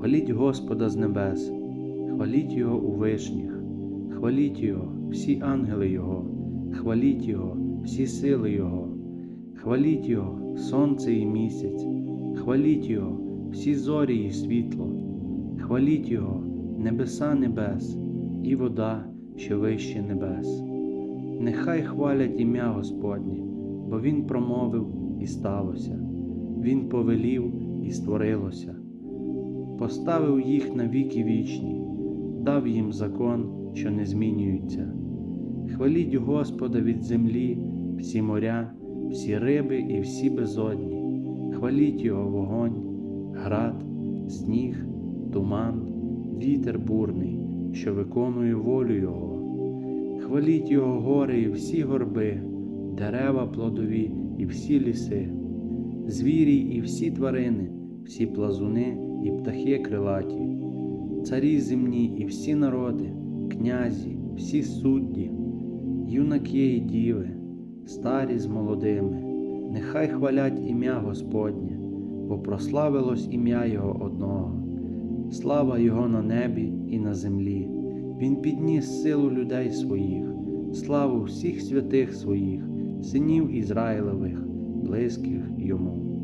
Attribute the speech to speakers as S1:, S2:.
S1: Хваліть Господа з небес, хваліть Його у вишніх, хваліть Його, всі ангели Його, хваліть Його, всі сили Його, хваліть Його, сонце і місяць, хваліть Його, всі зорі і світло, хваліть Його, небеса небес і вода, що вище небес. Нехай хвалять ім'я Господнє, бо Він промовив і сталося, Він повелів і створилося, поставив їх на віки вічні, дав їм закон, що не змінюється. Хваліть Господа від землі, всі моря, всі риби і всі безодні, хваліть Його вогонь, град, сніг, туман, вітер бурний, що виконує волю Його. Хваліть Його гори і всі горби, дерева плодові і всі ліси, звірі і всі тварини, всі плазуни і птахи крилаті, царі земні і всі народи, князі, всі судді, юнаки і діви, старі з молодими, нехай хвалять ім'я Господнє, бо прославилось ім'я Його одного, слава Його на небі і на землі. Він підніс силу людей своїх, славу всіх святих своїх, синів Ізраїлевих, близьких йому.